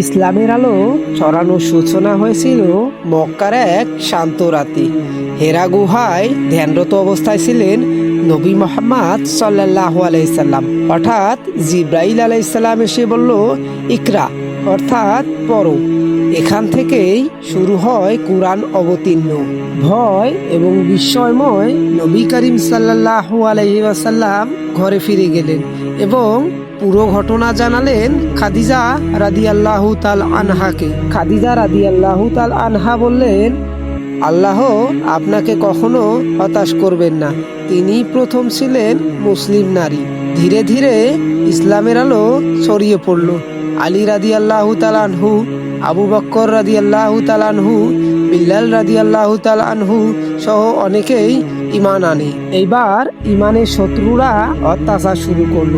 ইসলামের আলো ছড়ানোর সূচনা হয়েছিল মক্কার এক শান্ত রাতে। হেরা গুহায় ধ্যানরত অবস্থায় ছিলেন নবী মোহাম্মদ সাল্লাহ আলাইসাল্লাম হঠাৎ জিব্রাইল আলাইসাল্লাম এসে বলল, ইকরা, অর্থাৎ পড়ো। এখান থেকেই শুরু হয় কোরআন অবতীর্ণ। ভয় এবং বিস্ময়ময় নবী করিম সাল্লাহ আলহি ওয়াসাল্লাম ঘরে ফিরে গেলেন এবং পুরো ঘটনা জানালেন খাদিজা রাদি আল্লাহ তাল আনহাকে। খাদিজা রাদি আল্লাহ তাল আনহা বললেন, আল্লাহ আপনাকে কখনো হতাশ করবেন না। তিনি প্রথম ছিলেন মুসলিম নারী। ধীরে ধীরে ইসলামের আলো ছড়িয়ে পড়ল। আলী রাদি আল্লাহ আনহু আবু বক্কর রাদি আল্লাহ আনহু, বিল্লাল রাদি আল্লাহ আনহু সহ অনেকেই ইমান আনে। এইবার ইমানের শত্রুরা অত্যাচার শুরু করল।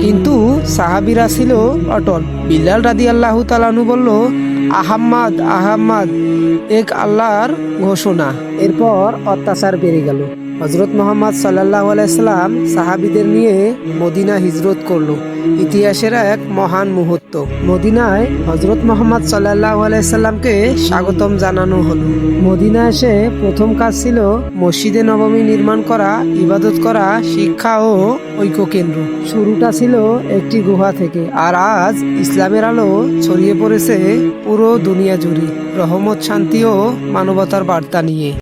কিন্তু সাহাবিরা ছিল অটল। বিল্লাল রাদি আল্লাহ তালানু বলল, আহাম্মাদ আহাম্মাদ, এক আল্লাহর ঘোষণা। এরপর অত্যাচার বেড়ে গেল। হজরত মোহাম্মদ সাল্লাহ আলাইসাল্লাম সাহাবিদের নিয়ে মদিনা হিজরত করল। ইতিহাসের এক মহান মুহূর্ত। মদিনায় হজরত মোহাম্মদ সাল্লাহ আলাইসাল্লামকে স্বাগতম জানানো হলো। মদিনা এসে প্রথম কাজ ছিল মসজিদে নবমী নির্মাণ করা, ইবাদত করা, শিক্ষা ও ঐক্য কেন্দ্র শুরুটা ছিল একটি গুহা থেকে, আর আজ ইসলামের আলো ছড়িয়ে পড়েছে পুরো দুনিয়া জুড়ে। রহমত, শান্তি ও মানবতার বার্তা নিয়ে।